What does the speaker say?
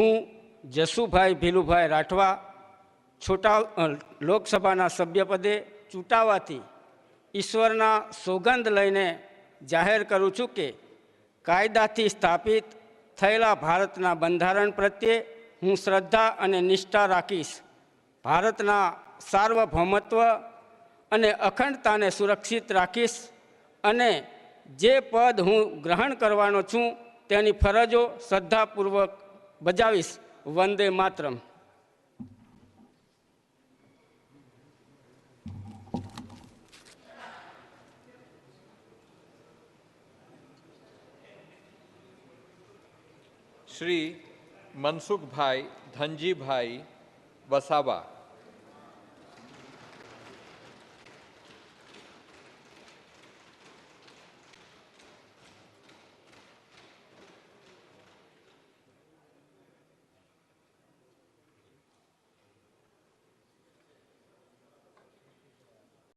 હું જસુભાઈ ભીલુભાઈ રાઠવા છોટા લોકસભાના સભ્ય પદે ચૂટાવાતી ઈશ્વરના સોગંદ લઈને જાહેર કરું છું કે કાયદાથી સ્થાપિત થયેલા ભારતના બંધારણ પ્રત્યે હું શ્રદ્ધા અને નિષ્ઠા રાખીશ ભારતના सार्वभौમત્વ અને અખંડતાને સુરક્ષિત રાખીશ અને જે પદ હું ગ્રહણ કરવાનો છું તેની ફરજો શ્રદ્ધાપૂર્વક बजाश वंदे मातरम श्री मनसुख भाई धनजी भाई वसावा